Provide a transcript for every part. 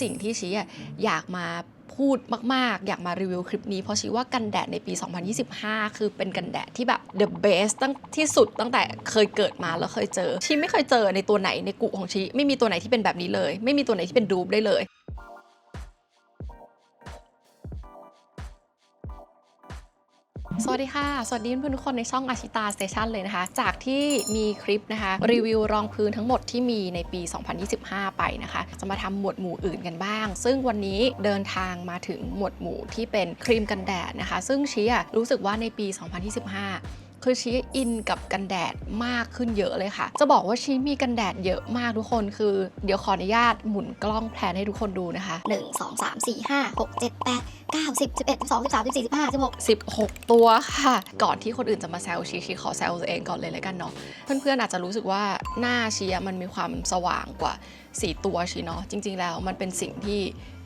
สิ่งที่ชี้อะอยากมาพูดมาก ๆ อยากมารีวิวคลิปนี้ เพราะชี้ว่ากันแดดในปี 2025 คือเป็นกันแดดที่แบบ the best ตั้งที่สุดตั้งแต่เคยเกิดมาแล้วเคยเจอชีไม่เคยเจอในตัวไหนในกุของชีไม่มีตัวไหนที่เป็นแบบนี้เลย ไม่มีตัวไหนที่เป็นดูปได้เลย สวัสดีค่ะ สวัสดีเพื่อนๆทุกคนในช่องอาชิตาสเตชันเลยนะคะ จากที่มีคลิปนะคะ รีวิวรองพื้นทั้งหมดที่มีในปี 2025 ไปนะคะ จะมาทำหมวดหมู่อื่นกันบ้าง ซึ่งวันนี้เดินทางมาถึงหมวดหมู่ที่เป็นครีมกันแดดนะคะ ซึ่งชี้รู้สึกว่าในปี 2025 คือชีอินกับกันแดดมากขึ้นเยอะเลยค่ะ จะบอกว่าชีมีกันแดดเยอะมากทุกคนคือ เดี๋ยวขออนุญาตหมุนกล้องแพลนให้ทุกคนดูนะคะหนึ่งสองสามสี่ห้าหกเจ็ดแปดเก้าสิบสิบเอ็ดสองสิบสามสิบสี่สิบห้าสิบหก16 ตัวค่ะ ก่อนที่คนอื่นจะมาแซวชีชีขอแซวตัวเองก่อนเลยแล้วกันเนาะเพื่อนๆอาจจะรู้สึกว่าหน้าชีมันมีความสว่างกว่า 4 ตัวชีเนาะจริง ๆ แล้วมันเป็นสิ่งที่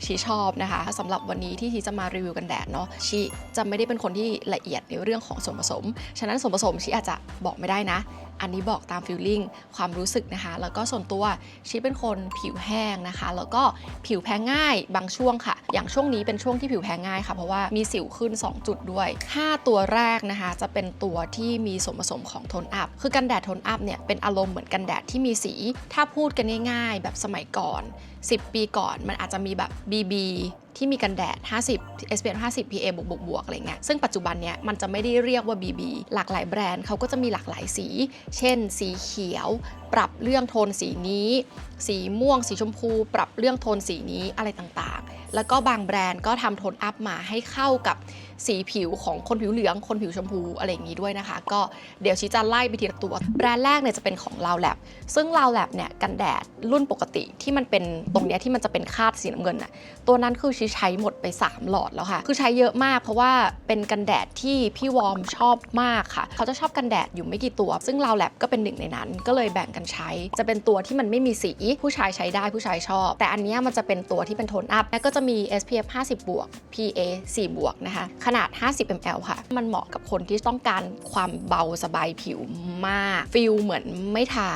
ชีชอบนะคะสำหรับวันนี้ที่ชีจะมารีวิวกันแดดเนาะชีจะไม่ได้เป็นคนที่ละเอียดในเรื่องของส่วนผสม ฉะนั้นส่วนผสมชีอาจจะบอกไม่ได้นะ อันนี้บอกตามฟีลลิ่งความรู้สึกนะคะ แล้วก็ส่วนตัวชีเป็นคนผิวแห้งนะคะ แล้วก็ผิวแพ้ง่ายบางช่วงค่ะ อย่างช่วงนี้เป็นช่วงที่ผิวแพ้ง่ายค่ะ เพราะว่ามีสิวขึ้น 2 จุดด้วย 5 ตัวแรกนะคะ จะเป็นตัวที่มีส่วนผสมของโทนอัพ คือกันแดดโทนอัพเนี่ยเป็นอารมณ์เหมือนกันแดดที่มีสี ถ้าพูดกันง่ายๆ แบบสมัยก่อน 10 ปีก่อนมันอาจจะมีแบบ BB ที่มีกันแดด 50 SPF 50 PA บวกบวกบวกอะไรเงี้ยซึ่งปัจจุบันเนี้ยมันจะไม่ได้เรียกว่า BB หลากหลายแบรนด์เขาก็จะมีหลากหลายสี เช่น สีเขียว ปรับเรื่องโทนสีนี้ สีม่วง สีชมพู ปรับเรื่องโทนสีนี้อะไรต่างๆ แล้วก็บางแบรนด์ก็ทำโทนอัพมาให้เข้ากับ สีผิวของคนผิวเหลือง คนผิวชมพูอะไรอย่างนี้ด้วยนะคะ ก็เดี๋ยวชี้จะไล่ไปทีละตัว แบรนด์แรกเนี่ยจะเป็นของ l าวแลบซึ่ง l าวแลบเนี่ยกันแดดรุ่นปกติที่มันเป็นตรงเนี้ยที่มันจะเป็นคาดสีน้ำเงินน่ะตัวนั้นคือชีใช้หมดไป 3 หลอดแล้วค่ะ คือใช้เยอะมากเพราะว่าเป็นกันแดดที่พี่วอร์มชอบมากค่ะ เขาจะชอบกันแดดอยู่ไม่กี่ตัว ซึ่งเราแลบก็เป็นหนึ่งในนั้น ก็เลยแบ่งกันใช้ จะเป็นตัวที่มันไม่มีสีผู้ชายใช้ได้ผู้ชายชอบ แต่อันเนี้ยมันจะเป็นตัวที่เป็นโทนอัพแล้วก็จะมี SPF 50 บวก PA 4 บวกนะคะขนาด 50 ml ค่ะ มันเหมาะกับคนที่ต้องการความเบาสบายผิวมาก ฟิลเหมือนไม่ทา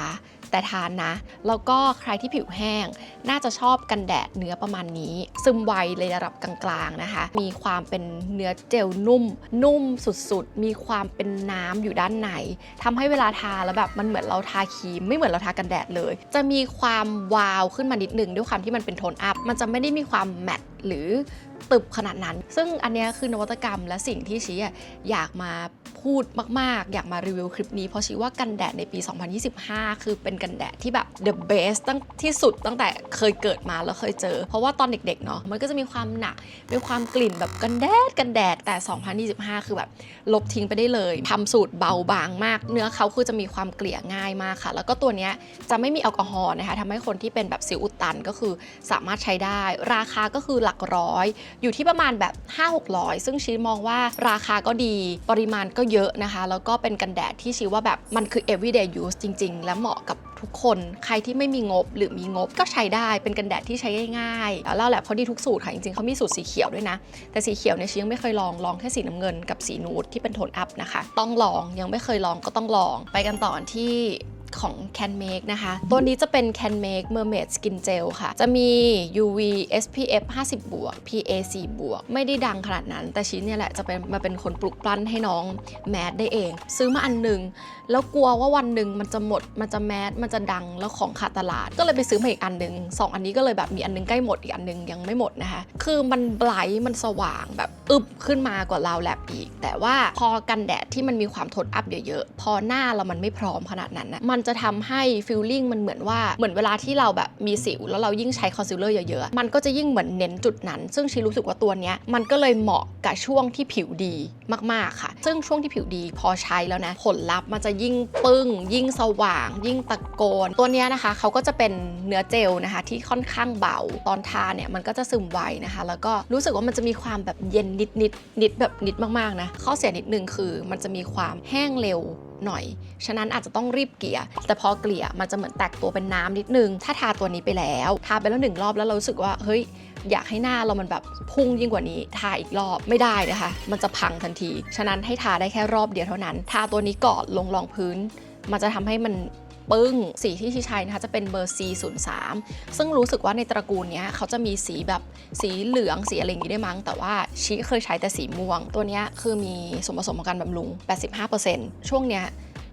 แต่ทานนะ แล้วก็ใครที่ผิวแห้ง น่าจะชอบกันแดดเนื้อประมาณนี้ ซึมไวเลยระดับกลางๆนะคะ มีความเป็นเนื้อเจลนุ่ม นุ่มสุดๆ มีความเป็นน้ำอยู่ด้านในทำให้เวลาทาแล้วแบบมันเหมือนเราทาครีม ไม่เหมือนเราทากันแดดเลย จะมีความวาวขึ้นมานิดนึงด้วยความที่มันเป็นโทนอัพ มันจะไม่ได้มีความแมตต์หรือ ตึบขนาดนั้น ซึ่งอันนี้คือนวัตกรรมและสิ่งที่ชี้อยากมา พูดมาก ๆ อยากมารีวิวคลิปนี้ เพราะชี้ว่ากันแดดในปี 2025 คือเป็นกันแดดที่แบบ the best ตั้งที่สุดตั้งแต่เคยเกิดมาแล้วเคยเจอ เพราะว่าตอนเด็ก ๆ เนาะมันก็จะมีความหนัก มีความกลิ่นแบบกันแดดกันแดดแต่ 2025 คือแบบลบทิ้งไปได้เลยทำสูตรเบาบางมาก เนื้อเขาคือจะมีความเกลี่ยง่ายมากค่ะ แล้วก็ตัวเนี้ยจะไม่มีแอลกอฮอล์นะคะทำให้คนที่เป็นแบบสิวอุดตันก็คือสามารถใช้ได้ ราคาก็คือหลักร้อย อยู่ที่ประมาณแบบ 5-600 ซึ่งชีมองว่าราคาก็ดีปริมาณก็เยอะนะคะ แล้วก็เป็นกันแดดที่ชีว่าแบบมันคือ everyday use จริง ๆ และเหมาะกับทุกคนใครที่ไม่มีงบหรือมีงบก็ใช้ได้เป็นกันแดดที่ใช้ง่ายๆแล้วแหละเขาดีทุกสูตรค่ะจริงๆเขามีสูตรสีเขียวด้วยนะ แต่สีเขียวเนี่ยชียังไม่เคยลองลองแค่สีน้ำเงินกับสีนูดที่เป็นโทนอัพนะคะ ต้องลองยังไม่เคยลองก็ต้องลอง ไปกันต่อที่ ของ Can Make นะคะ ตัวนี้จะเป็น Can Make Mermaid Skin Gel ค่ะ จะมี UV SPF 50 บวก PA 4 บวก ไม่ได้ดังขนาดนั้น แต่ชิ้นเนี่ยแหละจะเป็นมาเป็นคนปลุกปลั้นให้น้องแมสได้เอง ซื้อมาอันหนึ่งแล้วกลัวว่าวันหนึ่งมันจะหมด มันจะแมส มันจะดังแล้วของขาดตลาด ก็เลยไปซื้อมาอีกอันหนึ่งสองอันนี้ก็เลยแบบมีอันหนึงใกล้หมดอีกอันหนึงยังไม่หมดนะคะ คือมันไบรท์มันสว่างแบบอึบขึ้นมากว่าลาวแลบอีก แต่ว่าพอกันแดดที่มันมีความทนอัพเยอะๆ พอหน้าเรามันไม่พร้อมขนาดนั้นนะมันจะทำให้ฟิลลิ่งมันเหมือนว่าเหมือนเวลาที่เราแบบมีสิว แล้วเรายิ่งใช้คอนซีลเลอร์เยอะๆ มันก็จะยิ่งเหมือนเน้นจุดนั้น ซึ่งชีรู้สึกว่าตัวเนี้ยมันก็เลยเหมาะกับช่วงที่ผิวดีมากๆค่ะ ซึ่งช่วงที่ผิวดีพอใช้แล้วนะ ผลลัพธ์มันจะยิ่งปึ้ง ยิ่งสว่าง ยิ่งตะโกน ตัวเนี้ยนะคะเขาก็จะเป็นเนื้อเจลนะคะที่ค่อนข้างเบาตอนทาเนี่ยมันก็จะซึมไวนะคะ แล้วก็รู้สึกว่ามันจะมีความแบบเย็นนิดนิดๆนิดแบบนิดมากๆนะข้อเสียนิดนึงคือมันจะมีความแห้งเร็ว หน่อย ฉะนั้นอาจจะต้องรีบเกลี่ย แต่พอเกลี่ยมันจะเหมือนแตกตัวเป็นน้ำนิดนึง ถ้าทาตัวนี้ไปแล้ว ทาไปแล้วหนึ่งรอบแล้วเรารู้สึกว่า เฮ้ย อยากให้หน้าเรามันแบบพุ่งยิ่งกว่านี้ ทาอีกรอบไม่ได้นะคะ มันจะพังทันที ฉะนั้นให้ทาได้แค่รอบเดียวเท่านั้น ทาตัวนี้ก่อนลงรองพื้น มันจะทำให้มัน ปึ้ง สีที่ชีใช้นะคะจะเป็นเบอร์ C03 ซึ่งรู้สึกว่าในตระกูลเนี้ยเขาจะมีสีแบบสีเหลืองสีอะไรอย่างนี้ได้มั้ง แต่ว่าชีเคยใช้แต่สีม่วง ตัวเนี้ยคือมีส่วนผสมของการบำรุง 85%ช่วงเนี้ย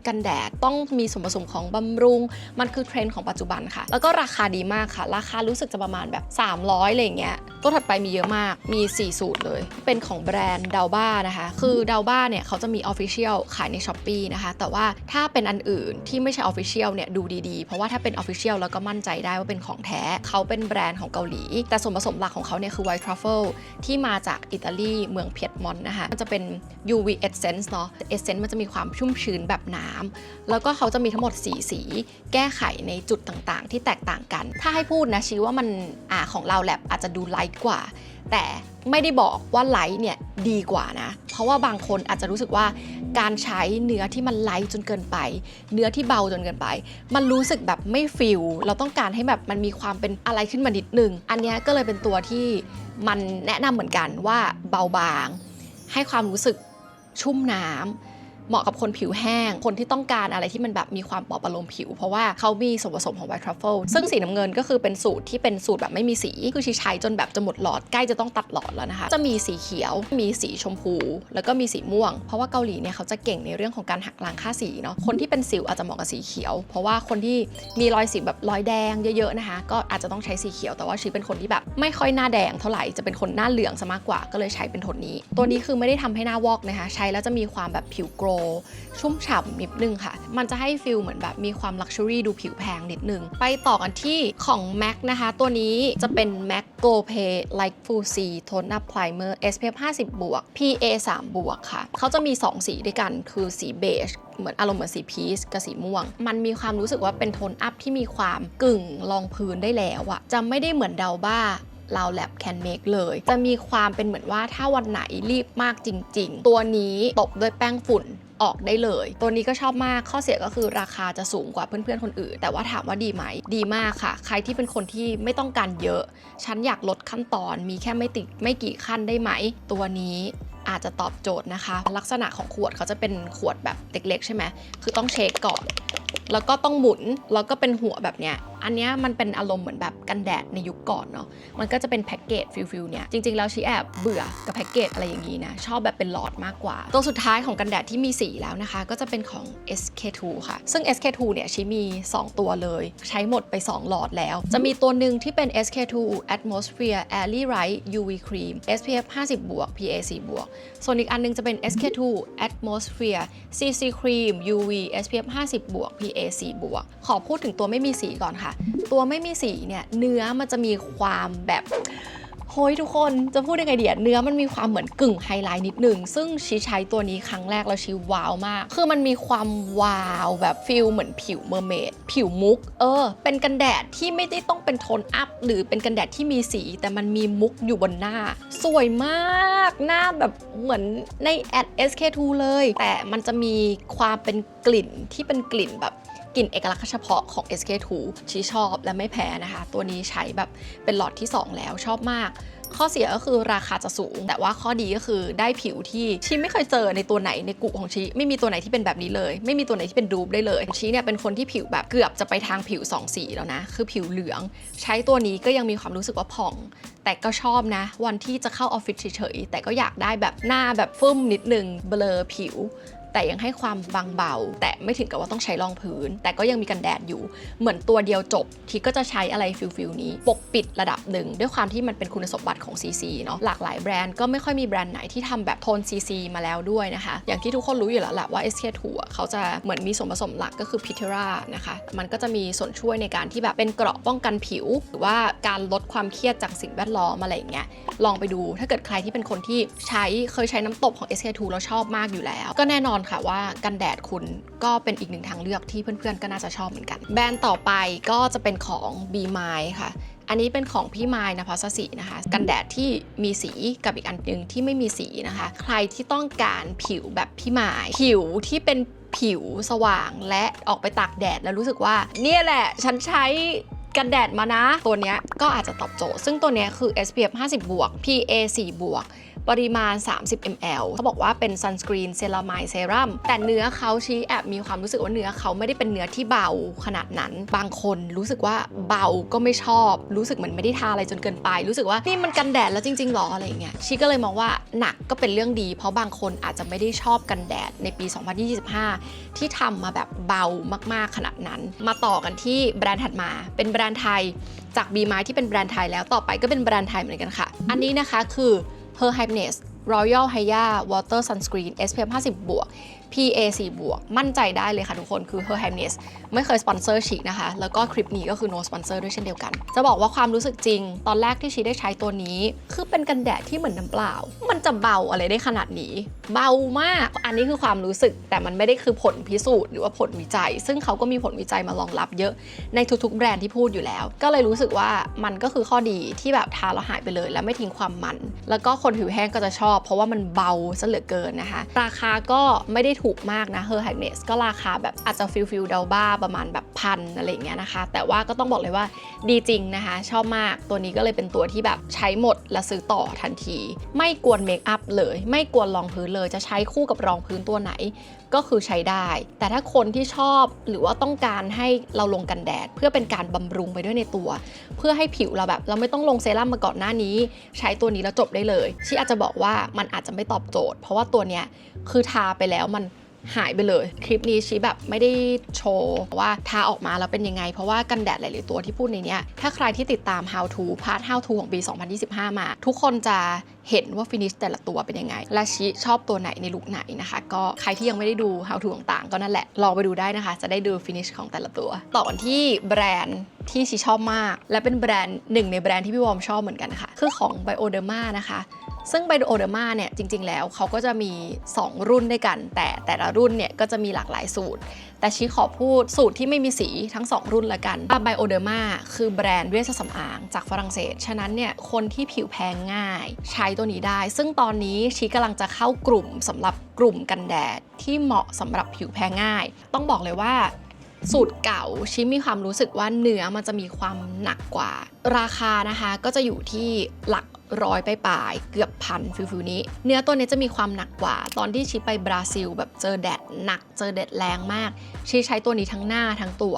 กันแดด ต้องมีส่วนผสมของบำรุง มันคือเทรนด์ของปัจจุบันค่ะ แล้วก็ราคาดีมากค่ะ ราคารู้สึกจะประมาณแบบ 300อะไรอย่างเงี้ยตัวถัดไปมีเยอะมาก มี 4 สูตรเลย เป็นของแบรนด์ดาบ้านะคะ คือดาบ้าเนี่ยเขาจะมี Official ขายใน s h อ p e e นะคะ แต่ว่าถ้าเป็นอันอื่นที่ไม่ใช่ Official เนี่ยดูดีๆ เพราะว่าถ้าเป็น Official แล้วก็มั่นใจได้ว่าเป็นของแท้ เขาเป็นแบรนด์ของเกาหลี แต่ส่วนผสมหลักของเขาเนี่ยคือ White Truffle ที่มาจากอิตาลีเมืองเพียดมอนนะคะ มันจะเป็น UV Essence เนาะ Essence มันจะมีความชุ่มชื้นแบบหน้ำแล้วก็เขาจะมีทั้งหมด 4 สีแก้ไขในจุดต่างๆ ที่แตกต่างกัน ถ้าให้พูดนะชี้ว่ามันอ่าของเราแลบอาจจะดูไลท์กว่า แต่ไม่ได้บอกว่าไลท์เนี่ยดีกว่านะ เพราะว่าบางคนอาจจะรู้สึกว่าการใช้เนื้อที่มันไลท์จนเกินไป เนื้อที่เบาจนเกินไป มันรู้สึกแบบไม่ฟิลเราต้องการให้แบบมันมีความเป็นอะไรขึ้นมานิดนึง อันนี้ก็เลยเป็นตัวที่มันแนะนำเหมือนกันว่าเบาบาง ให้ความรู้สึกชุ่มน้ำ เหมาะกับคนผิวแห้ง คนที่ต้องการอะไรที่มันแบบมีความปลอบประโลมผิว เพราะว่าเขามีส่วนผสมของไวท์ทรัฟเฟิลซึ่งสีน้ำเงินก็คือเป็นสูตรที่เป็นสูตรแบบไม่มีสีคือชีใช้จนแบบจะหมดหลอดใกล้จะต้องตัดหลอดแล้วนะคะ จะมีสีเขียว มีสีชมพู แล้วก็มีสีม่วง เพราะว่าเกาหลีเนี่ยเขาจะเก่งในเรื่องของการหักล้างค่าสีเนาะคนที่เป็นสิวอาจจะเหมาะกับสีเขียว เพราะว่าคนที่มีรอยสิวแบบรอยแดงเยอะๆนะคะ ก็อาจจะต้องใช้สีเขียวแต่ว่าชีเป็นคนที่แบบ ไม่ค่อยหน้าแดงเท่าไหร่จะเป็นคนหน้าเหลืองซะมากกว่าก็เลยใช้เป็นโทนนี้ ตัวนี้คือไม่ได้ทำให้หน้าวอกนะคะ ใช้แล้วจะมีความแบบผิวโกลชุ่มฉ่ำนิดนึงค่ะ มันจะให้ฟิลเหมือนแบบมีความลักชัวรี่ดูผิวแพงนิดนึง ไปต่อกันที่ของ MAC นะคะ ตัวนี้จะเป็น MAC Go Pay Like Full C Tone Up Primer SPF 50บวก PA 3บวกค่ะ เขาจะมี 2 สีด้วยกันคือสีเบจเหมือนอารมณ์เหมือนสีพีชกับสีม่วง มันมีความรู้สึกว่าเป็นโทนอัพที่มีความกึ่งรองพื้นได้แล้วอะจะไม่ได้เหมือนเดาบ้าเราแลบแคนเมกเลย จะมีความเป็นเหมือนว่าถ้าวันไหนรีบมากจริง ๆ ตัวนี้ตบด้วยแป้งฝุ่น ออกได้เลย ตัวนี้ก็ชอบมากข้อเสียก็คือราคาจะสูงกว่าเพื่อนๆคนอื่น แต่ว่าถามว่าดีไหมดีมากค่ะ ใครที่เป็นคนที่ไม่ต้องการเยอะ ฉันอยากลดขั้นตอนมีแค่ไม่ติดไม่กี่ขั้นได้ไหม ตัวนี้อาจจะตอบโจทย์นะคะ ลักษณะของขวดเขาจะเป็นขวดแบบเล็กๆใช่ไหมคือต้องเช็คก่อน แล้วก็ต้องหมุนแล้วก็เป็นหัวแบบเนี้ยอันนี้มันเป็นอารมณ์เหมือนแบบกันแดดในยุคก่อนเนาะ มันก็จะเป็นแพ็กเกจฟิลฟิลเนี่ย จริง ๆ แล้วชีแอบเบื่อกับแพ็กเกจอะไรอย่างนี้นะ ชอบแบบเป็นหลอดมากกว่า ตัวสุดท้ายของกันแดดที่มีสีแล้วนะคะ ก็จะเป็นของ SK2 ค่ะ ซึ่ง SK2 เนี่ยชีมี 2 ตัวเลย ใช้หมดไป 2 หลอดแล้ว จะมีตัวหนึ่งที่เป็น SK2 Atmosphere Airy Light UV Cream SPF 50บวก PA 4บวก ส่วนอีกอันนึงจะเป็น SK2 Atmosphere CC Cream UV SPF 50บวก PA 4บวก ขอพูดถึงตัวไม่มีสีก่อนค่ะตัวไม่มีสีเนี่ยเนื้อมันจะมีความแบบโฮ้ยทุกคนจะพูดยังไงเดียเนื้อมันมีความเหมือนกึ่งไฮไลท์นิดหนึ่งซึ่งชีใช้ตัวนี้ครั้งแรกแล้วชีว้าวมาก คือมันมีความวาวแบบฟิลเหมือนผิวเมอร์เมดผิวมุก เออ เป็นกันแดดที่ไม่ได้ต้องเป็นโทนอัพ หรือเป็นกันแดดที่มีสี แต่มันมีมุกอยู่บนหน้า สวยมากหน้าแบบเหมือนในแอด SK2 เลย แต่มันจะมีความเป็นกลิ่นที่เป็นกลิ่นแบบ ลิ่นเอกลักษณ์เฉพาะของ SK2 ชีชอบและไม่แพ้นะคะ ตัวนี้ใช้แบบเป็นหลอดที่ 2 แล้วชอบมาก ข้อเสียก็คือราคาจะสูง แต่ว่าข้อดีก็คือได้ผิวที่ชีไม่เคยเจอในตัวไหนในกลุ่มของชีไม่มีตัวไหนที่เป็นแบบนี้เลย ไม่มีตัวไหนที่เป็นดูปได้เลยชีเนี่ยเป็นคนที่ผิวแบบเกือบจะไปทางผิวสองสีแล้วนะ คือผิวเหลือง ใช้ตัวนี้ก็ยังมีความรู้สึกว่าผ่อง แต่ก็ชอบนะ วันที่จะเข้าออฟฟิศเฉยๆแต่ก็อยากได้แบบหน้าแบบฟึ่มนิดนึงเบลอผิว แต่ยังให้ความบางเบา แต่ไม่ถึงกับว่าต้องใช้รองพื้น แต่ก็ยังมีกันแดดอยู่ เหมือนตัวเดียวจบที่ก็จะใช้อะไรฟิลฟิลนี้ ปกปิดระดับหนึ่ง ด้วยความที่มันเป็นคุณสมบัติของ CC เนาะหลากหลายแบรนด์ก็ไม่ค่อยมีแบรนด์ไหนที่ทำแบบโทน CC มาแล้วด้วยนะคะ อย่างที่ทุกคนรู้อยู่แล้วแหละว่า SK2 อะเขาจะเหมือนมีส่วนผสมหลักก็คือ Pitera นะคะมันก็จะมีส่วนช่วยในการที่แบบเป็นเกราะป้องกันผิว หรือว่าการลดความเครียดจากสิ่งแวดล้อมอะไรอย่างเงี้ยลองไปดูถ้าเกิดใครที่เป็นคนที่ใช้เคยใช้น้ำตบของ SK2 แล้วชอบมากอยู่แล้ว ก็แน่นอนค่ะว่ากันแดดคุณก็เป็นอีกหนึ่งทางเลือกที่เพื่อนๆก็น่าจะชอบเหมือนกัน แบรนด์ต่อไปก็จะเป็นของ b m i ค่ะอันนี้เป็นของพี่ไมล์นภัสสีนะคะ กันแดดที่มีสีกับอีกอันหนึงที่ไม่มีสีนะคะ ใครที่ต้องการผิวแบบพี่ไมล์ผิวที่เป็นผิวสว่างและออกไปตากแดดแล้วรู้สึกว่า เนี่ยแหละ ฉันใช้ กันแดดมานะ ตัวเนี้ยก็อาจจะตอบโจทย์ ซึ่งตัวเนี้ยคือ SPF 50บวก PA 4บวกปริมาณ 30 ml เขาบอกว่าเป็นซันสกรีนเซรามายเซรั่มแต่เนื้อเขาชี้แอบมีความรู้สึกว่าเนื้อเขาไม่ได้เป็นเนื้อที่เบาขนาดนั้น บางคนรู้สึกว่าเบาก็ไม่ชอบ รู้สึกเหมือนไม่ได้ทาอะไรจนเกินไป รู้สึกว่านี่มันกันแดดแล้วจริงๆหรออะไรเงี้ยชีก็เลยมองว่าหนักก็เป็นเรื่องดี เพราะบางคนอาจจะไม่ได้ชอบกันแดดในปี 2025 ที่ทำมาแบบเบามากๆขนาดนั้น มาต่อกันที่แบรนด์ถัดมาเป็นแบรนด์ไทย จากบีไม้ที่เป็นแบรนด์ไทยแล้วต่อไปก็เป็นแบรนด์ไทยเหมือนกันค่ะ อันนี้นะคะคือ Her Highness Royal Haya Water Sunscreen SPF 50บวก PA 4 บวกมั่นใจได้เลยค่ะทุกคนคือ Her Highness ไม่เคยสปอนเซอร์ชีนะคะ แล้วก็คลิปนี้ก็คือ no sponsor ด้วยเช่นเดียวกัน จะบอกว่าความรู้สึกจริง ตอนแรกที่ชีได้ใช้ตัวนี้ คือเป็นกันแดดที่เหมือนน้ำเปล่า มันจะเบาอะไรได้ขนาดนี้ เบามาก อันนี้คือความรู้สึกแต่มันไม่ได้คือผลพิสูจน์หรือว่าผลวิจัย ซึ่งเขาก็มีผลวิจัยมารองรับเยอะในทุกๆ แบรนด์ที่พูดอยู่แล้ว ก็เลยรู้สึกว่ามันก็คือข้อดีที่แบบทาแล้วหายไปเลย แล้วไม่ทิ้งความมัน แล้วก็คนผิวแห้งก็จะชอบ เพราะว่ามันเบาซะเหลือเกินนะคะ ราคาก็ไม่ได้ถูกมากนะ Her Highness ก็ราคาแบบอาจจะฟิลฟิลเดาบ้าประมาณแบบพันอะไรอย่างเงี้ยนะคะ แต่ว่าก็ต้องบอกเลยว่าดีจริงนะคะ ชอบมากตัวนี้ก็เลยเป็นตัวที่แบบใช้หมดและซื้อต่อทันที ไม่กวนเมคอัพเลย ไม่กวนรองพื้นเลยจะใช้คู่กับรองพื้นตัวไหน ก็คือใช้ได้ แต่ถ้าคนที่ชอบหรือว่าต้องการให้เราลงกันแดด เพื่อเป็นการบำรุงไปด้วยในตัว เพื่อให้ผิวเราแบบ เราไม่ต้องลงเซรั่มมาก่อนหน้านี้ ใช้ตัวนี้แล้วจบได้เลย ที่อาจจะบอกว่ามันอาจจะไม่ตอบโจทย์ เพราะว่าตัวเนี้ยคือทาไปแล้วมัน หายไปเลย คลิปนี้ชี้แบบไม่ได้โชว์ว่าทาออกมาแล้วเป็นยังไง เพราะว่ากันแดดหลาย ๆ ตัวที่พูดในนี้ถ้าใครที่ติดตาม how to พาร์ท how to ของปี 2025 มา ทุกคนจะเห็นว่าฟินิชแต่ละตัวเป็นยังไง และชีชอบตัวไหนในลุคไหนนะคะ ก็ใครที่ยังไม่ได้ดู how to ต่าง ๆ ก็นั่นแหละ ลองไปดูได้นะคะ จะได้ดูฟินิชของแต่ละตัว ต่อกันที่แบรนด์ที่ชีชอบมาก และเป็นแบรนด์หนึ่งในแบรนด์ที่พี่วอมชอบเหมือนกันค่ะ คือของ Bioderma นะคะ ซึ่ง Bioderma เนี่ยจริง ๆ แล้วเขาก็จะมี 2 รุ่นด้วยกัน แต่แต่ละรุ่นเนี่ยก็จะมีหลากหลายสูตร แต่ชี้ขอพูดสูตรที่ไม่มีสีทั้ง 2 รุ่นละกันไบโอเดอร์มาคือแบรนด์เวชสำอางจากฝรั่งเศส ฉะนั้นเนี่ยคนที่ผิวแพ้ง่าย ใช้ตัวนี้ได้ ซึ่งตอนนี้ชี้กำลังจะเข้ากลุ่มสำหรับกลุ่มกันแดดที่เหมาะสำหรับผิวแพ้ง่าย ต้องบอกเลยว่า สูตรเก่าชิมีความรู้สึกว่าเนื้อมันจะมีความหนักกว่า ราคานะคะก็จะอยู่ที่หลักร้อยไปปลายเกือบพันฟิลฟิลนี้ เนื้อตัวนี้จะมีความหนักกว่า ตอนที่ชิไปบราซิล แบบเจอแดดหนักเจอแดดแรงมาก ชีใช้ตัวนี้ทั้งหน้าทั้งตัว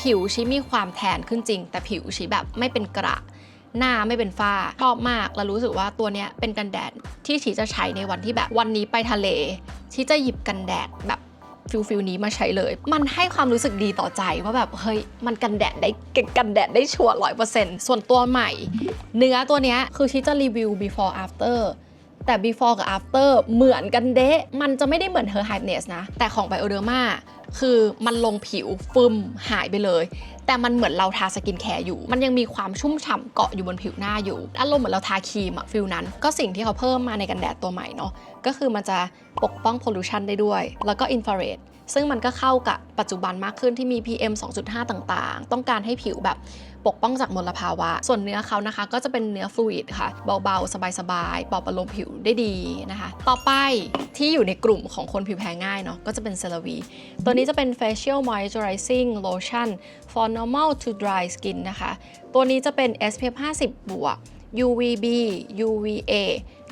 ผิวชิมีความแทนขึ้นจริง แต่ผิวชิแบบไม่เป็นกระหน้าไม่เป็นฝ้าชอบมากแล้วรู้สึกว่าตัวเนี้ยเป็นกันแดดที่ชีจะใช้ในวันที่แบบวันนี้ไปทะเลชีจะหยิบกันแดดแบบ ฟิลฟิลนี้มาใช้เลย มันให้ความรู้สึกดีต่อใจว่าแบบเฮ้ยมันกันแดดได้กันแดดได้ชัวร์ร้อยเปอร์เซ็นต์ส่วนตัวใหม่ เนื้อตัวเนี้ยคือชิจะรีวิว before after แต่ before กับ after เหมือนกันเดะ มันจะไม่ได้เหมือน her highness นะ แต่ของ bioderma คือมันลงผิวฟึมหายไปเลย แต่มันเหมือนเราทาสกินแคร์อยู่ มันยังมีความชุ่มฉ่ำเกาะอยู่บนผิวหน้าอยู่อารมณ์เหมือนเราทาครีมอะฟิลนั้น ก็สิ่งที่เขาเพิ่มมาในกันแดดตัวใหม่เนาะก็คือมันจะปกป้องพ l u ชันได้ด้วย แล้วก็อินฟราเรดซึ่งมันก็เข้ากับปัจจุบันมากขึ้นที่มี PM 2.5 ต่างๆ ต้องการให้ผิวแบบ ปกป้องจากมลภาวะ ส่วนเนื้อเขานะคะ ก็จะเป็นเนื้อฟลูอิดค่ะ เบาๆ สบายๆปลอบประโลมผิวได้ดีนะคะ ต่อไปที่อยู่ในกลุ่มของคนผิวแพ้ง่ายเนาะก็จะเป็นเซราวี ตัวนี้จะเป็น facial moisturizing lotion for normal to dry skin นะคะ ตัวนี้จะเป็น SPF 50 บวก UVB UVA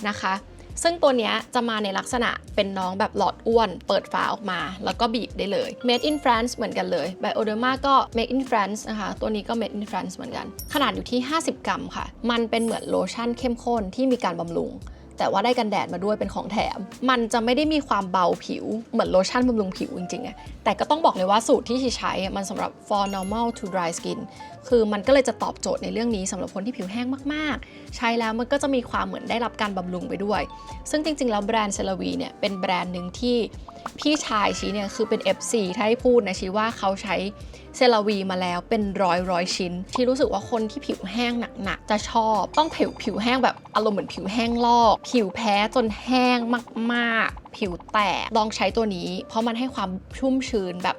นะคะ ซึ่งตัวนี้จะมาในลักษณะเป็นน้องแบบหลอดอ้วน เปิดฝาออกมา แล้วก็บีบได้เลย Made in France เหมือนกันเลย Bioderma ก็ Made in France นะคะ ตัวนี้ก็ Made in France เหมือนกัน ขนาดอยู่ที่ 50 กรัมค่ะ มันเป็นเหมือนโลชั่นเข้มข้นที่มีการบำรุงแต่ว่าได้กันแดดมาด้วยเป็นของแถม มันจะไม่ได้มีความเบาผิว เหมือนโลชั่นบำรุงผิวจริงๆอะแต่ก็ต้องบอกเลยว่าสูตรที่ชีใช้อะมันสำหรับ for normal to dry skin คือมันก็เลยจะตอบโจทย์ในเรื่องนี้สำหรับคนที่ผิวแห้งมากๆ ใช้แล้วมันก็จะมีความเหมือนได้รับการบำรุงไปด้วย ซึ่งจริง ๆ แล้วแบรนด์เซราวีเนี่ยเป็นแบรนด์หนึ่งที่พี่ชายชี้เนี่ยคือเป็น FC ถ้าให้พูดนะชี้ว่าเขาใช้เซราวีมาแล้วเป็นร้อยร้อยชิ้น ที่รู้สึกว่าคนที่ผิวแห้งหนักๆจะชอบต้องผิวผิวแห้งแบบอารมณ์เหมือนผิวแห้งลอก ผิวแพ้จนแห้งมากๆ ผิวแตกลองใช้ตัวนี้ เพราะมันให้ความชุ่มชื้นแบบ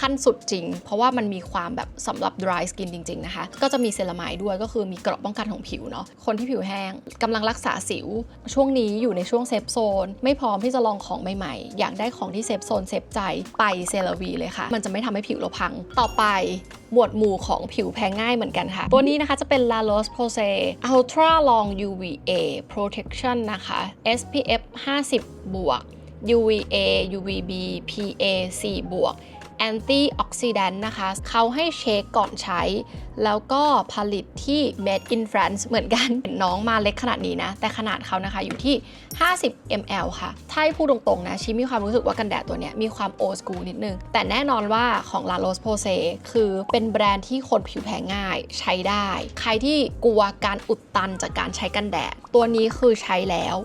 ขั้นสุดจริง เพราะว่ามันมีความแบบสำหรับ dry skin จริง ๆ นะคะ ก็จะมีเซรามายด้วยก็คือมีเกราะป้องกันของผิวเนาะคนที่ผิวแห้งกำลังรักษาสิว ช่วงนี้อยู่ในช่วงเซฟโซน ไม่พร้อมที่จะลองของใหม่ๆ อยากได้ของที่เซฟโซนเซฟใจไปเซราวีเลยค่ะ มันจะไม่ทำให้ผิวเราพัง ต่อไปหมวดหมู่ของผิวแพ้ง่ายเหมือนกันค่ะ ตัวนี้นะคะจะเป็น La Roche Posay Ultra Long UVA Protection นะคะ SPF 50 บวก UVA UVB PA 4 บวก Anti Oxidant นต์นะคะ เขาให้เช็คก่อนใช้ แล้วก็ผลิตที่ Made in France เหมือนกันน้องมาเล็กขนาดนี้นะ แต่ขนาดเขานะคะอยู่ที่ 50 ml ค่ะ ถ้าให้พูดตรงๆนะ ชิมีความรู้สึกว่ากันแดดตัวเนี้ยมีความโอ s กูนิดนึง แต่แน่นอนว่าของ La Roche Posay คือเป็นแบรนด์ที่คนผิวแพ้ง่ายใช้ได้ ใครที่กลัวการอุดตันจากการใช้กันแดด ตัวนี้คือใช้แล้ว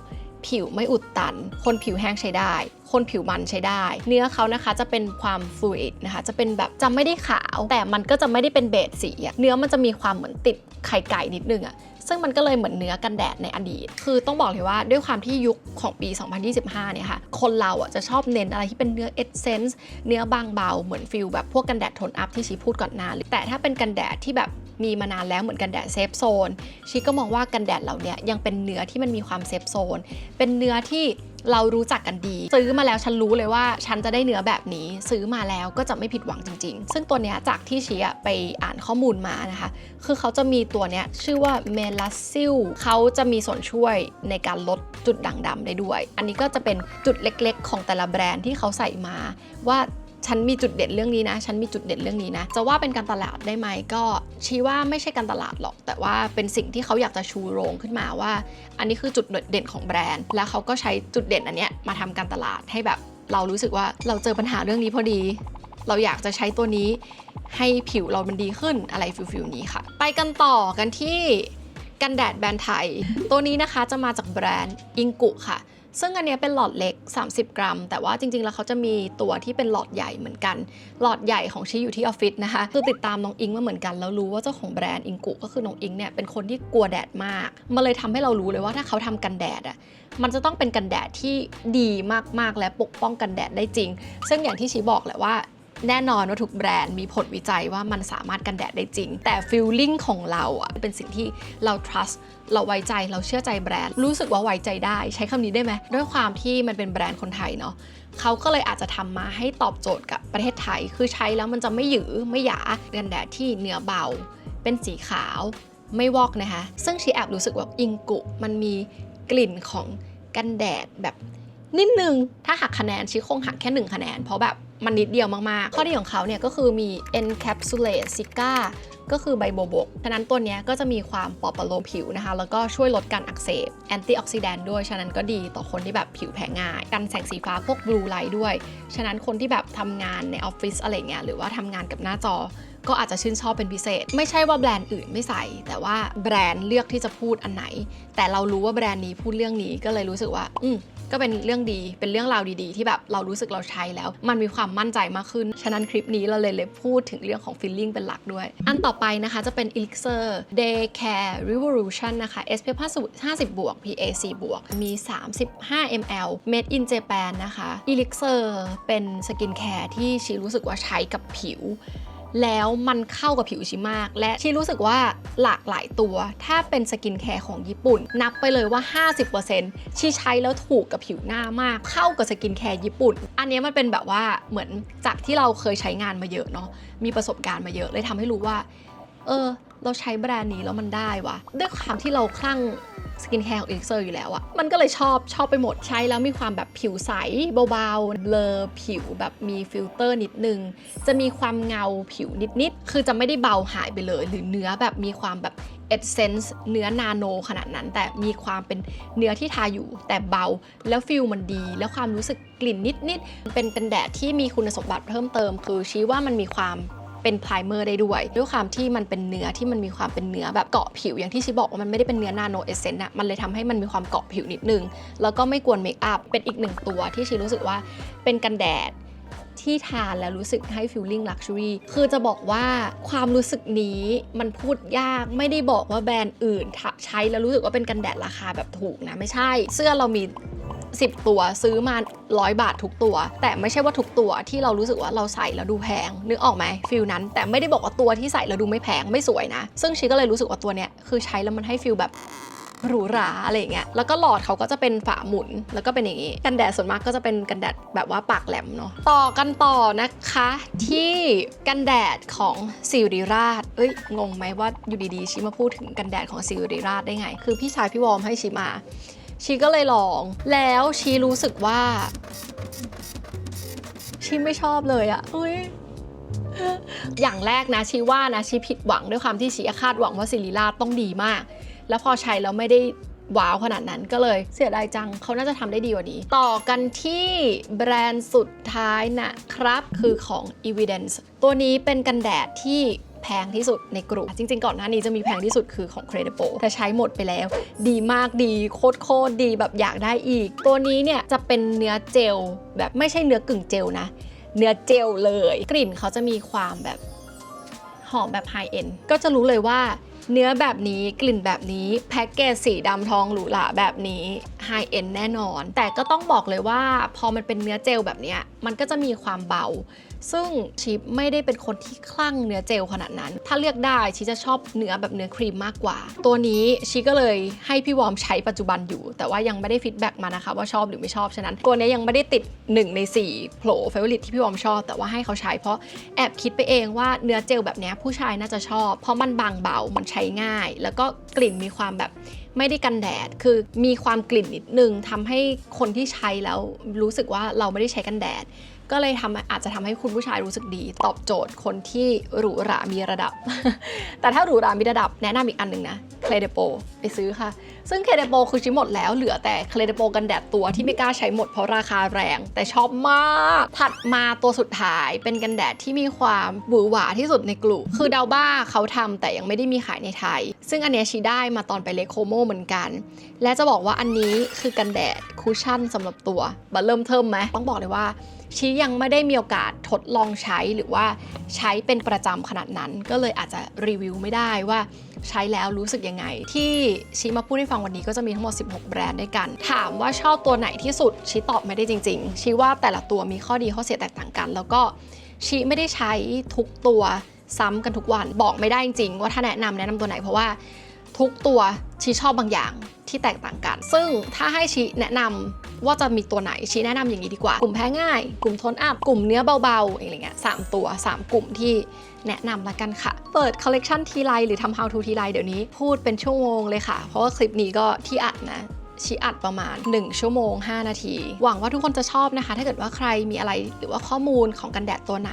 ผิวไม่อุดตัน คนผิวแห้งใช้ได้ คนผิวมันใช้ได้ เนื้อเขานะคะจะเป็นความฟลูอิดนะคะ จะเป็นแบบจะไม่ได้ขาว แต่มันก็จะไม่ได้เป็นเบสสีอะเนื้อมันจะมีความเหมือนติดไข่ไก่นิดนึงอะ ซึ่งมันก็เลยเหมือนเนื้อกันแดดในอดีต คือต้องบอกเลยว่าด้วยความที่ยุคของปี 2025 เนี่ยค่ะ คนเราอะจะชอบเน้นอะไรที่เป็นเนื้อเอเซนส์เนื้อบางเบาเหมือนฟิลแบบพวกกันแดดทนอัพที่ชีพูดก่อนหน้าแต่ถ้าเป็นกันแดดที่แบบมีมานานแล้วเหมือนกันแดดเซฟโซนชีก็มองว่ากันแดดเหล่านี้ยังเป็นเนื้อที่มันมีความเซฟโซนเป็นเนื้อที่ เรารู้จักกันดี ซื้อมาแล้วฉันรู้เลยว่าฉันจะได้เนื้อแบบนี้ ซื้อมาแล้วก็จะไม่ผิดหวังจริง ๆ ซึ่งตัวเนี้ยจากที่ชี้ไปอ่านข้อมูลมานะคะ คือเขาจะมีตัวเนี้ยชื่อว่าเมลาซิลเขาจะมีส่วนช่วยในการลดจุดด่างดำได้ด้วย อันนี้ก็จะเป็นจุดเล็กๆ ของแต่ละแบรนด์ที่เขาใส่มาว่า ฉันมีจุดเด่นเรื่องนี้นะ ฉันมีจุดเด่นเรื่องนี้นะ จะว่าเป็นการตลาดได้ไหมก็ชี้ว่าไม่ใช่การตลาดหรอก แต่ว่าเป็นสิ่งที่เขาอยากจะชูโรงขึ้นมาว่า อันนี้คือจุดเด่นของแบรนด์ แล้วเขาก็ใช้จุดเด่นอันเนี้ยมาทำการตลาดให้แบบ เรารู้สึกว่าเราเจอปัญหาเรื่องนี้พอดี เราอยากจะใช้ตัวนี้ให้ผิวเรามันดีขึ้นอะไรฟิลฟิลนี้ค่ะ ไปกันต่อกันที่กันแดดแบรนด์ไทย ตัวนี้นะคะจะมาจากแบรนด์อิงกุค่ะ ซึ่งอันนี้เป็นหลอดเล็ก 30 กรัม แต่ว่าจริงๆ แล้วเขาจะมีตัวที่เป็นหลอดใหญ่เหมือนกัน หลอดใหญ่ของชีอยู่ที่ออฟฟิศนะคะ คือติดตามน้องอิงมาเหมือนกัน แล้วรู้ว่าเจ้าของแบรนด์อิงกุก็คือน้องอิงเนี่ยเป็นคนที่กลัวแดดมาก มันเลยทำให้เรารู้เลยว่าถ้าเขาทำกันแดดอะ มันจะต้องเป็นกันแดดที่ดีมากๆ และปกป้องกันแดดได้จริง ซึ่งอย่างที่ชีบอกแหละว่า แน่นอนว่าทุกแบรนด์มีผลวิจัยว่ามันสามารถกันแดดได้จริง แต่ฟีลลิ่งของเราอะเป็นสิ่งที่เรา trust เราไว้ใจเราเชื่อใจแบรนด์ รู้สึกว่าไว้ใจได้ ใช้คำนี้ได้ไหม ด้วยความที่มันเป็นแบรนด์คนไทยเนาะเขาก็เลยอาจจะทำมาให้ตอบโจทย์กับประเทศไทย คือใช้แล้วมันจะไม่หยือไม่หยากันแดดที่เนื้อเบา เป็นสีขาวไม่วอกนะคะ ซึ่งชีแอบรู้สึกว่าอิงกุ มันมีกลิ่นของกันแดดแบบ นิดนึง ถ้าหักคะแนนชีคงหักแค่หนึ่งคะแนน เพราะแบบมันนิดเดียวมาก ๆ ข้อดีของเขาเนี่ยก็คือมี encapsulate cica ก็คือใบโบบก ฉะนั้นตัวนี้ก็จะมีความปลอบประโลมผิวนะคะ แล้วก็ช่วยลดการอักเสบแอนตี้ออกซิแดนต์ด้วย ฉะนั้นก็ดีต่อคนที่แบบผิวแพ้ง่าย กันแสงสีฟ้าพวกบลูไลท์ด้วย ฉะนั้นคนที่แบบทำงานในออฟฟิศอะไรเงี้ย หรือว่าทำงานกับหน้าจอ ก็อาจจะชื่นชอบเป็นพิเศษ ไม่ใช่ว่าแบรนด์อื่นไม่ใส่ แต่ว่าแบรนด์เลือกที่จะพูดอันไหน แต่เรารู้ว่าแบรนด์นี้พูดเรื่องนี้ ก็เลยรู้สึกว่า อืม ก็เป็นเรื่องดีเป็นเรื่องราวดีๆ ที่แบบเรารู้สึกเราใช้แล้ว มันมีความมั่นใจมากขึ้น ฉะนั้นคลิปนี้เราเลยเลยพูดถึงเรื่องของ feeling เป็นหลักด้วย อันต่อไปนะคะจะเป็น Elixir Day Care Revolution นะคะ SPF 50บวก PA 4บวกมี 35 ml made in Japan นะคะ Elixir เป็นสกินแคร์ที่ชีรู้สึกว่าใช้กับผิว แล้วมันเข้ากับผิวชิมาก และชีรู้สึกว่าหลากหลายตัว ถ้าเป็นสกินแคร์ของญี่ปุ่น นับไปเลยว่า 50%ชีใช้แล้วถูกกับผิวหน้ามาก เข้ากับสกินแคร์ญี่ปุ่น อันนี้มันเป็นแบบว่าเหมือนจากที่เราเคยใช้งานมาเยอะเนาะมีประสบการณ์มาเยอะเลยทำให้รู้ว่า เออ เราใช้แบรนด์นี้แล้วมันได้วะด้วยความที่เราคลั่งสกินแคร์ของ Elixir อยู่แล้วอะมันก็เลยชอบชอบไปหมดใช้แล้วมีความแบบผิวใสเบาๆ เบลอผิวแบบมีฟิลเตอร์นิดนึง จะมีความเงาผิวนิดๆ คือจะไม่ได้เบาหายไปเลย หรือเนื้อแบบมีความแบบเอเซนส์เนื้อนาโนขนาดนั้น แต่มีความเป็นเนื้อที่ทาอยู่ แต่เบาแล้วฟิลมันดี แล้วความรู้สึกกลิ่นนิดๆ เป็นกันแดดที่มีคุณสมบัติเพิ่มเติม คือชี้ว่ามันมีความ เป็นไพรเมอร์ได้ด้วย ด้วยความที่มันเป็นเนื้อที่มันมีความเป็นเนื้อแบบเกาะผิวอย่างที่ชิบอกว่ามันไม่ได้เป็นเนื้อนาโนเอเซนต์อะมันเลยทำให้มันมีความเกาะผิวนิดนึง แล้วก็ไม่กวนเมคอัพเป็นอีกหนึ่งตัวที่ชิรู้สึกว่าเป็นกันแดดที่ทานแล้วรู้สึกให้ฟีลลิ่งลักชัวรี่คือจะบอกว่าความรู้สึกนี้มันพูดยากไม่ได้บอกว่าแบรนด์อื่นใช้แล้วรู้สึกว่าเป็นกันแดดราคาแบบถูกนะ ไม่ใช่ เสื้อเรามี 10 ตัวซื้อมา 100 บาททุกตัว แต่ไม่ใช่ว่าทุกตัวที่เรารู้สึกว่าเราใส่แล้วดูแพงนึกออกไหมฟิลนั้น แต่ไม่ได้บอกว่าตัวที่ใส่แล้วดูไม่แพงไม่สวยนะ ซึ่งชีก็เลยรู้สึกว่าตัวเนี้ยคือใช้แล้วมันให้ฟิลแบบหรูหราอะไรอย่างเงี้ย แล้วก็หลอดเขาก็จะเป็นฝาหมุน แล้วก็เป็นอย่างงี้ กันแดดส่วนมากก็จะเป็นกันแดดแบบว่าปากแหลมเนาะ ต่อกันต่อนะคะที่กันแดดของซิริราชเอ้ย งงไหมว่าอยู่ดีๆ ชิมาพูดถึงกันแดดของซิริราชได้ไง คือพี่ชายพี่วอมให้ชิมา ชีก็เลยลอง แล้วชีรู้สึกว่า ชีไม่ชอบเลยอะเอ้ยอย่างแรกนะชีว่านะชีผิดหวังด้วยความที่ชีคาดหวังว่าซิริราชต้องดีมาก แล้วพอใช้แล้วไม่ได้ว้าวขนาดนั้นก็เลยเสียดายจังเขาน่าจะทำได้ดีกว่านี้ ต่อกันที่แบรนด์สุดท้ายนะครับ คือของ Evidence ตัวนี้เป็นกันแดดที่ แพงที่สุดในกลุ่มจริง ๆ ก่อนหน้านี้จะมีแพงที่สุดคือของ Credible แต่ใช้หมดไปแล้ว ดีมากดีโคตรโคตรดีแบบอยากได้อีก ตัวนี้เนี่ยจะเป็นเนื้อเจลแบบไม่ใช่เนื้อกึ่งเจลนะ เนื้อเจลเลย กลิ่นเขาจะมีความแบบหอมแบบไฮเอ็นก็จะรู้เลยว่าเนื้อแบบนี้กลิ่นแบบนี้แพ็กเกจสีดำทองหรูหราแบบนี้ไฮเอ็นแน่นอน แต่ก็ต้องบอกเลยว่าพอมันเป็นเนื้อเจลแบบนี้มันก็จะมีความเบา ซึ่งชิปไม่ได้เป็นคนที่คลั่งเนื้อเจลขนาดนั้น ถ้าเลือกได้ชิจะชอบเนื้อแบบเนื้อครีมมากกว่า ตัวนี้ชิก็เลยให้พี่วอมใช้ปัจจุบันอยู่ แต่ว่ายังไม่ได้ฟีดแบ็กมานะคะว่าชอบหรือไม่ชอบฉะนั้น ตัวนี้ยังไม่ได้ติด 1 ใน 4โผล่เฟเวอร์ลิตที่พี่วอมชอบ แต่ว่าให้เขาใช้เพราะแอบคิดไปเองว่าเนื้อเจลแบบนี้ผู้ชายน่าจะชอบ เพราะมันบางเบามันใช้ง่าย แล้วก็กลิ่นมีความแบบไม่ได้กันแดด คือมีความกลิ่นนิดนึงทำให้คนที่ใช้แล้วรู้สึกว่าเราไม่ได้ใช้กันแดด ก็เลยทำอาจจะทำให้คุณผู้ชายรู้สึกดี ตอบโจทย์คนที่หรูหรามีระดับ แต่ถ้าหรูหรามีระดับแนะนำอีกอันหนึ่งนะเคลเดโปไปซื้อค่ะ ซึ่งเคลเดโปคือชิ้นหมดแล้วเหลือแต่เคลเดโปกันแดดตัวที่ไม่กล้าใช้หมดเพราะราคาแรง แต่ชอบมาก ถัดมาตัวสุดท้ายเป็นกันแดดที่มีความหวือหวาที่สุดในกลุ่ม คือดาวบ้าเขาทำแต่ยังไม่ได้มีขายในไทย ซึ่งอันนี้ชีได้มาตอนไปเลโคโมเหมือนกัน และจะบอกว่าอันนี้คือกันแดดคูชั่นสำหรับตัวบัตเริ่มเทิมไหมต้องบอกเลยว่า ชียังไม่ได้มีโอกาสทดลองใช้หรือว่าใช้เป็นประจำขนาดนั้น ก็เลยอาจจะรีวิวไม่ได้ว่าใช้แล้วรู้สึกยังไง ที่ชีมาพูดให้ฟังวันนี้ก็จะมีทั้งหมด 16 แบรนด์ด้วยกัน ถามว่าชอบตัวไหนที่สุดชีตอบไม่ได้จริง ๆ ชีว่าแต่ละตัวมีข้อดีข้อเสียแตกต่างกัน แล้วก็ชีไม่ได้ใช้ทุกตัวซ้ำกันทุกวันบอกไม่ได้จริงๆว่าถ้าแนะนำแนะนำตัวไหนเพราะว่าทุกตัวชีชอบบางอย่างที่แตกต่างกัน ซึ่งถ้าให้ชีแนะนำ ว่าจะมีตัวไหนชี้แนะนำอย่างนี้ดีกว่า กลุ่มแพ้ง่าย กลุ่มทนอัพกลุ่มเนื้อเบาๆอะไรเงี้ยสามตัว 3 กลุ่มที่แนะนำละกันค่ะ เปิดคอลเลกชันทีไรหรือทำ how to ทีไรเดี๋ยวนี้พูดเป็นชั่วโมงเลยค่ะ เพราะว่าคลิปนี้ก็ที่อัดนะ ชีอัดประมาณ 1 ชั่วโมง 5 นาที หวังว่าทุกคนจะชอบนะคะ ถ้าเกิดว่าใครมีอะไรหรือว่าข้อมูลของกันแดดตัวไหน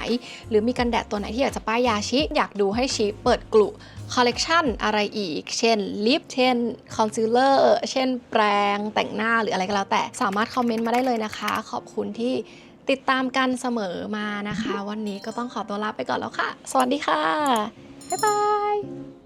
หรือมีกันแดดตัวไหนที่อยากจะป้ายยาชิอยากดูให้ชีเปิดกลุ่คอลเลกชันอะไรอีก เช่นลิป เช่นคอนซีลเลอร์ เช่นแปรงแต่งหน้าหรืออะไรก็แล้วแต่สามารถคอมเมนต์มาได้เลยนะคะ ขอบคุณที่ติดตามกันเสมอมานะคะ วันนี้ก็ต้องขอตัวลาไปก่อนแล้วค่ะ สวัสดีค่ะ บ๊ายบาย